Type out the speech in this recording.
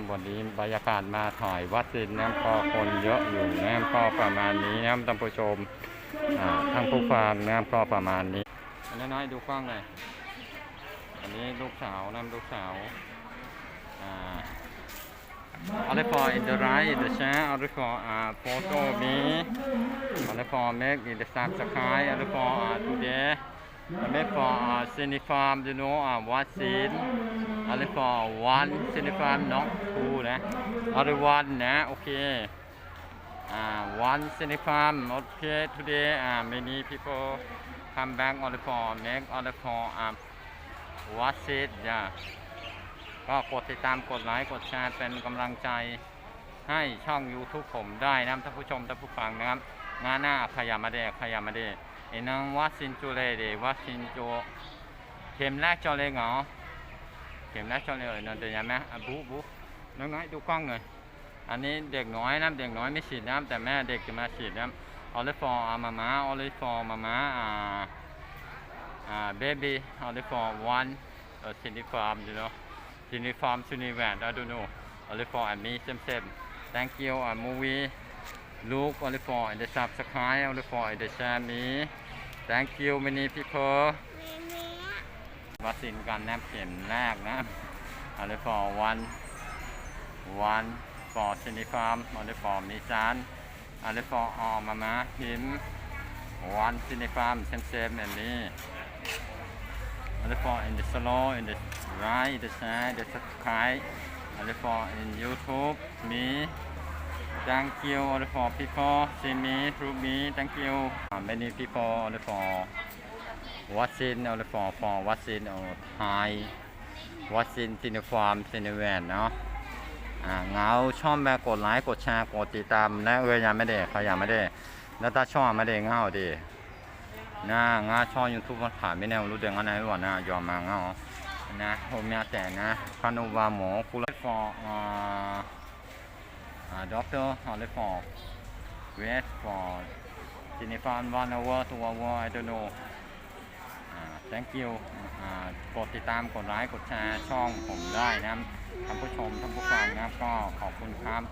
นะครับวันนี้บรรยากาศมาถ่ายวัดสินนะครับก็คนเยอะอยู่นะครับก็ประมาณนี้นะครับท่านผู้ชมทางผู้ฟังนะครับก็ประมาณนี้อันน้อยๆดูกล้องเลยอันนี้ลูกสาวนะครับลูกสาวอ่า Only for in the right the share only for uh, photo me only for make in the subscribe only for uh, today only for uh, cinefarm you know uh, what scene only for one cinefarm not two นะ only one นะโอเค uh, one cinefarm okay today uh, many people come back only for make only for uh, what scene yeah ก็กดติดตามกดไลค์กดแชร์เป็นกำลังใจให้ช่อง YouTube ผมได้นะท่านผู้ชมท่านผู้ฟังนะครับ งานหน้าขยามาเดขยามาเด ไอ้นังวัดซินจูเลยเดวัดซินจูเข็มแรกจอเลยเหรอเข็มแรกจอเลยเออเนเดี๋ยวยังไหมอ่บุ๊บุ๊น้องๆดูกล้องหน่อยอันนี้เด็กน้อยนะเด็กน้อยไม่ฉีดนะครับแต่แม่เด็กจะมาฉีดนะครับออลิฟอร์อามาม่าออลิฟอร์มาม่าอ่าอ่าเบบี้ออลิฟอร์วันเออซินิฟาร์ม you know uniform uniform I don't know only for and me same same thank you a movie look only for the subscribe only for the share me thank you many people วัคซีนกันแนะเข็มแรกนะ only for one one for uniform only for มีจาน only for all mama him one uniform same same and me only for in the slow in the right the share the subscribe only for in YouTube me thank you only for people see me through me thank you many people only for watching only for for watching or hi watching uniform uniform เนาะเงาชอบแบบกดไลค์กดแชร์กดติดตามนะเอ้ยยังไม่ได้เขายังไม่ได้แล้วถ้าชอบไม่ได้เงาดินะงาชอบยูทูบมันผ่านไม่แน่รู้เดือนอะไรวะนะยอมมาเงานะโฮมยาแต่นะคานูวาหมอคุลฟอร์อ่าอ่าด็อกเลฟอร์ เวสฟอร์ซินิฟานวันอเวอร์ตัววอร์ I don't know อ่า thank you กดติดตามกดไลค์กดแชร์ช่องผมได้นะท่านผู้ชมท่านผู้ฟังนะครับก็ขอบคุณครับ